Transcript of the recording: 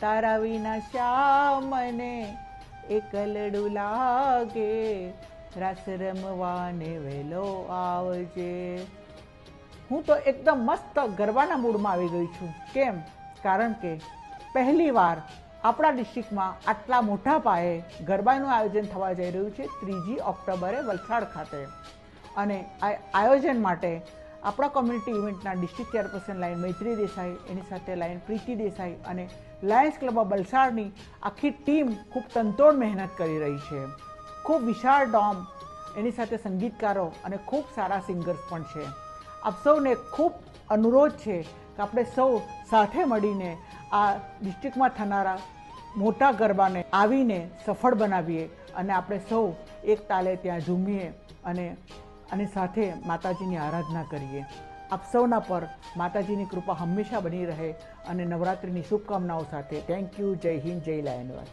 તારા વિના શ્યામ મને એકલડું લાગે. રાસ રમવાને વહેલો આવજે. હું તો એકદમ મસ્ત ગરબાના મૂડમાં આવી ગઈ છું. કેમ? કારણ કે પહેલીવાર આપણા ડિસ્ટ્રિક્ટમાં આટલા મોટા પાયે ગરબાનું આયોજન થવા જઈ રહ્યું છે ત્રીજી ઓક્ટોબરે વલસાડ ખાતે. અને આ આયોજન માટે આપણા community ઇવેન્ટના district chairperson lion Maitri Desai, એની સાથે લાઈન પ્રીતિ દેસાઈ અને લાયન્સ ક્લબ ઓફ વલસાડની આખી ટીમ ખૂબ તનતોડ મહેનત કરી રહી છે. ખૂબ વિશાળ ડોમ એની સાથે સંગીતકારો અને ખૂબ સારા સિંગર્સ પણ છે. આપ સૌને ખૂબ અનુરોધ છે કે આપણે સૌ સાથે મળીને આ ડિસ્ટ્રિક્ટમાં થનારા મોટા ગરબાને આવીને સફળ બનાવીએ અને આપણે સૌ એક તાલે ત્યાં ઝૂમીએ અને અને સાથે માતાજીની આરાધના કરીએ. આપ સૌના પર માતાજીની કૃપા હંમેશા બની રહે અને નવરાત્રિની શુભકામનાઓ સાથે. થેન્ક યુ જય હિન્દ, જય લાયનવાસ